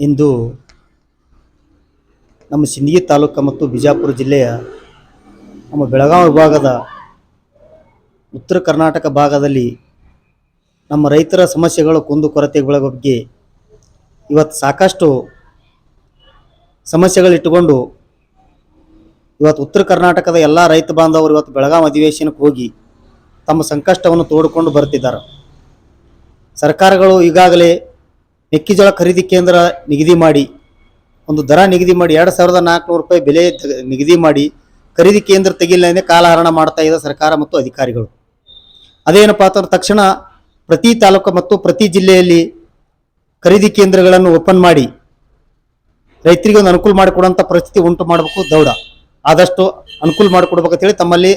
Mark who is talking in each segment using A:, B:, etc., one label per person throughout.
A: ಇಂದು ನಮ್ಮ ಸಿಂದಗಿ ತಾಲೂಕು ಮತ್ತು ಬಿಜಾಪುರ ಜಿಲ್ಲೆಯ ನಮ್ಮ ಬೆಳಗಾವಿ ವಿಭಾಗದ ಉತ್ತರ ಕರ್ನಾಟಕ ಭಾಗದಲ್ಲಿ ನಮ್ಮ ರೈತರ ಸಮಸ್ಯೆಗಳು ಕುಂದುಕೊರತೆಗಳ ಬಗ್ಗೆ ಇವತ್ತು ಸಾಕಷ್ಟು ಸಮಸ್ಯೆಗಳಿಟ್ಟುಕೊಂಡು ಇವತ್ತು ಉತ್ತರ ಕರ್ನಾಟಕದ ಎಲ್ಲ ರೈತ ಬಾಂಧವರು ಇವತ್ತು ಬೆಳಗಾವಿ ಅಧಿವೇಶನಕ್ಕೆ ಹೋಗಿ ತಮ್ಮ ಸಂಕಷ್ಟವನ್ನು ತೋಡಿಕೊಂಡು ಬರ್ತಿದ್ದಾರೆ. ಸರ್ಕಾರಗಳು ಈಗಾಗಲೇ ಮೆಕ್ಕೆಜೋಳ ಖರೀದಿ ಕೇಂದ್ರ ನಿಗದಿ ಮಾಡಿ, ಒಂದು ದರ ನಿಗದಿ ಮಾಡಿ, ಎರಡು ಸಾವಿರದ ನಾಲ್ಕುನೂರು ರೂಪಾಯಿ ಬೆಲೆ ನಿಗದಿ ಮಾಡಿ ಖರೀದಿ ಕೇಂದ್ರ ತೆಗಿಲ್ಲದೆ ಕಾಲಹರಣ ಮಾಡ್ತಾ ಇದೆ ಸರ್ಕಾರ ಮತ್ತು ಅಧಿಕಾರಿಗಳು. ಅದೇನಪ್ಪ ಅಂತಂದ್ರೆ ತಕ್ಷಣ ಪ್ರತಿ ತಾಲೂಕು ಮತ್ತು ಪ್ರತಿ ಜಿಲ್ಲೆಯಲ್ಲಿ ಖರೀದಿ ಕೇಂದ್ರಗಳನ್ನು ಓಪನ್ ಮಾಡಿ, ರೈತರಿಗೆ ಒಂದು ಅನುಕೂಲ ಮಾಡಿಕೊಡುವಂಥ ಪರಿಸ್ಥಿತಿ ಉಂಟು ಮಾಡಬೇಕು ದೌಡ. ಆದಷ್ಟು ಅನುಕೂಲ ಮಾಡಿಕೊಡ್ಬೇಕಂತೇಳಿ ತಮ್ಮಲ್ಲಿ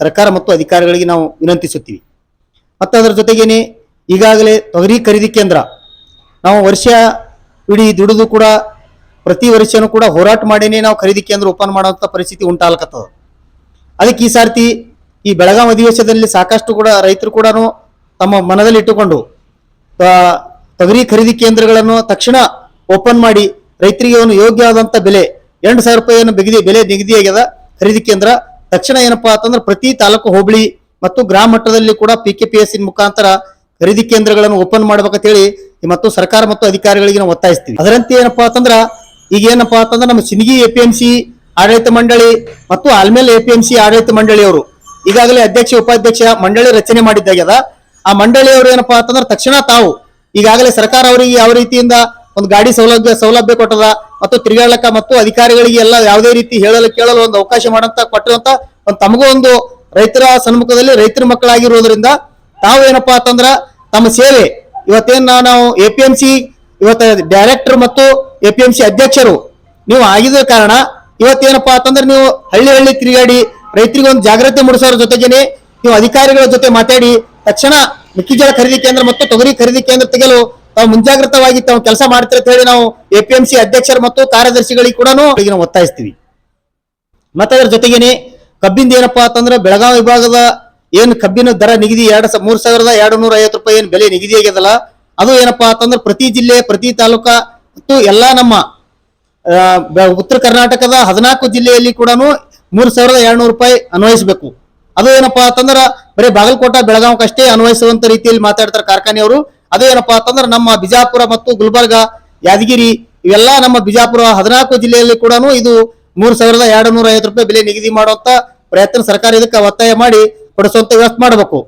A: ಸರ್ಕಾರ ಮತ್ತು ಅಧಿಕಾರಿಗಳಿಗೆ ನಾವು ವಿನಂತಿಸುತ್ತೀವಿ. ಮತ್ತು ಅದರ ಜೊತೆಗೇನೆ ಈಗಾಗಲೇ ತೊಗರಿ ಖರೀದಿ ಕೇಂದ್ರ ನಾವು ವರ್ಷ ಇಡೀ ದುಡಿದು ಕೂಡ ಪ್ರತಿ ವರ್ಷನೂ ಕೂಡ ಹೋರಾಟ ಮಾಡಿನೇ ನಾವು ಖರೀದಿ ಕೇಂದ್ರ ಓಪನ್ ಮಾಡುವಂಥ ಪರಿಸ್ಥಿತಿ ಉಂಟಾಗ್ಲಕತ್ತದ ಅದಕ್ಕೆ ಈ ಸಾರ್ತಿ ಈ ಬೆಳಗಾವಿ ಅಧಿವೇಶನದಲ್ಲಿ ಸಾಕಷ್ಟು ಕೂಡ ರೈತರು ಕೂಡ ತಮ್ಮ ಮನದಲ್ಲಿ ಇಟ್ಟುಕೊಂಡು ತೊಗರಿ ಖರೀದಿ ಕೇಂದ್ರಗಳನ್ನು ತಕ್ಷಣ ಓಪನ್ ಮಾಡಿ ರೈತರಿಗೆ ಯೋಗ್ಯ ಯೋಗ್ಯವಾದಂಥ ಬೆಲೆ ಎರಡು ಸಾವಿರ ರೂಪಾಯಿಯನ್ನು ಬಿಗಿದಿ, ಬೆಲೆ ನಿಗದಿಯಾಗ್ಯದ ಖರೀದಿ ಕೇಂದ್ರ ತಕ್ಷಣ ಏನಪ್ಪಾ ಅಂತಂದ್ರೆ ಪ್ರತಿ ತಾಲೂಕು ಹೋಬಳಿ ಮತ್ತು ಗ್ರಾಮ ಮಟ್ಟದಲ್ಲಿ ಕೂಡ ಪಿ ಕೆ ಪಿ ಎಸ್ ಮುಖಾಂತರ ಖರೀದಿ ಕೇಂದ್ರಗಳನ್ನು ಓಪನ್ ಮಾಡ್ಬೇಕಂತ ಹೇಳಿ ಮತ್ತು ಸರ್ಕಾರ ಮತ್ತು ಅಧಿಕಾರಿಗಳಿಗೆ ನಾವು ಒತ್ತಾಯಿಸ್ತೀವಿ. ಅದರಂತೆ ಏನಪ್ಪಾ ಅಂತಂದ್ರ ಈಗ ಏನಪ್ಪಾ ಅಂತಂದ್ರೆ ನಮ್ಮ ಸಿನಿಗಿ ಎ ಪಿ ಎಂ ಸಿ ಆಡಳಿತ ಮಂಡಳಿ ಮತ್ತು Almel A P M C ಆಡಳಿತ ಮಂಡಳಿಯವರು ಈಗಾಗಲೇ ಅಧ್ಯಕ್ಷ, ಉಪಾಧ್ಯಕ್ಷ ಮಂಡಳಿ ರಚನೆ ಮಾಡಿದ್ದಾಗ್ಯದ. ಆ ಮಂಡಳಿಯವರು ಏನಪ್ಪಾ ಅಂತಂದ್ರೆ ತಕ್ಷಣ ತಾವು ಈಗಾಗಲೇ ಸರ್ಕಾರ ಅವರಿಗೆ ಯಾವ ರೀತಿಯಿಂದ ಒಂದು ಗಾಡಿ ಸೌಲಭ್ಯ ಸೌಲಭ್ಯ ಕೊಟ್ಟದ ಮತ್ತು ತಿರುಗಾಡಲಕ್ಕ ಮತ್ತು ಅಧಿಕಾರಿಗಳಿಗೆ ಎಲ್ಲ ಯಾವುದೇ ರೀತಿ ಹೇಳಲು, ಕೇಳಲು ಒಂದು ಅವಕಾಶ ಮಾಡಂತ ಕೊಟ್ಟಿರುವಂತ ಒಂದು ತಮಗೂ ಒಂದು ರೈತರ ಸನ್ಮುಖದಲ್ಲಿ ರೈತರ ಮಕ್ಕಳಾಗಿರುವುದರಿಂದ ತಾವು ಏನಪ್ಪಾ ಅಂತಂದ್ರ ತಮ್ಮ ಸೇವೆ ಇವತ್ತೇನು ನಾವು- ಎ ಪಿ ಎಂ ಸಿ ಇವತ್ತು ಡೈರೆಕ್ಟರ್ ಮತ್ತು ಎ ಪಿ ಎಂ ಸಿ ಅಧ್ಯಕ್ಷರು, ನೀವು ಆಗಿದ ಕಾರಣ ಇವತ್ತೇನಪ್ಪಾ ಅಂತಂದ್ರೆ ನೀವು ಹಳ್ಳಿ ಹಳ್ಳಿ ತಿರುಗಾಡಿ ರೈತರಿಗೆ ಒಂದು ಜಾಗೃತಿ ಮೂಡಿಸೋರ ಜೊತೆಗೇನೆ ನೀವು ಅಧಿಕಾರಿಗಳ ಜೊತೆ ಮಾತಾಡಿ, ತಕ್ಷಣ ಮೆಕ್ಕೆಜೋಳ ಖರೀದಿ ಕೇಂದ್ರ ಮತ್ತು ತೊಗರಿ ಖರೀದಿ ಕೇಂದ್ರ ತೆಗೆಯಲು ತಾವು ಮುಂಜಾಗ್ರತವಾಗಿ ತಾವು ಕೆಲಸ ಮಾಡ್ತೀರ ಅಂತ ಹೇಳಿ ನಾವು ಎ ಪಿ ಎಂ ಸಿ ಅಧ್ಯಕ್ಷರು ಮತ್ತು ಕಾರ್ಯದರ್ಶಿಗಳಿಗೆ ಕೂಡ ನಾವು ಒತ್ತಾಯಿಸ್ತೀವಿ. ಮತ್ತೆ ಅದರ ಜೊತೆಗೇನೆ ಕಬ್ಬಿಂದ ಏನಪ್ಪಾ ಅಂತಂದ್ರೆ ಬೆಳಗಾವಿ ವಿಭಾಗದ ಏನ್ ಕಬ್ಬಿನ ದರ ನಿಗದಿ ಎರಡ್ ಮೂರ್ ಸಾವಿರದ ಎರಡು ನೂರ ಐವತ್ತು ರೂಪಾಯಿ ಏನ್ ಬೆಲೆ ನಿಗದಿ ಆಗ್ಯದಲ್ಲ? ಅದು ಏನಪ್ಪಾ ಅಂತಂದ್ರೆ ಪ್ರತಿ ಜಿಲ್ಲೆ, ಪ್ರತಿ ತಾಲೂಕ ಮತ್ತು ಎಲ್ಲಾ ನಮ್ಮ ಉತ್ತರ ಕರ್ನಾಟಕದ ಹದಿನಾಲ್ಕು ಜಿಲ್ಲೆಯಲ್ಲಿ ಕೂಡ ಮೂರ್ ಸಾವಿರದ ಎರಡ್ನೂರು ರೂಪಾಯಿ ಅನ್ವಯಿಸಬೇಕು. ಅದು ಏನಪ್ಪಾ ಅಂತಂದ್ರ ಬರೀ ಬಾಗಲಕೋಟ ಬೆಳಗಾವಕ್ಕಷ್ಟೇ ಅನ್ವಯಿಸುವಂತ ರೀತಿಯಲ್ಲಿ ಮಾತಾಡ್ತಾರೆ ಕಾರ್ಖಾನೆಯವರು. ಅದು ಏನಪ್ಪಾ ಅಂತಂದ್ರೆ ನಮ್ಮ ಬಿಜಾಪುರ ಮತ್ತು ಗುಲ್ಬರ್ಗ, ಯಾದಗಿರಿ, ಇವೆಲ್ಲ ನಮ್ಮ ಬಿಜಾಪುರ ಹದಿನಾಲ್ಕು ಜಿಲ್ಲೆಯಲ್ಲಿ ಕೂಡ ಇದು ಮೂರ್ ಸಾವಿರದ ಎರಡು ನೂರ ಐವತ್ತು ರೂಪಾಯಿ ಬೆಲೆ ನಿಗದಿ ಮಾಡುವಂತ ಪ್ರಯತ್ನ ಸರ್ಕಾರ ಇದಕ್ಕೆ ಒತ್ತಾಯ ಮಾಡಿ ಕೊಡಿಸುವಂತ ವ್ಯವಸ್ಥೆ ಮಾಡಬೇಕು.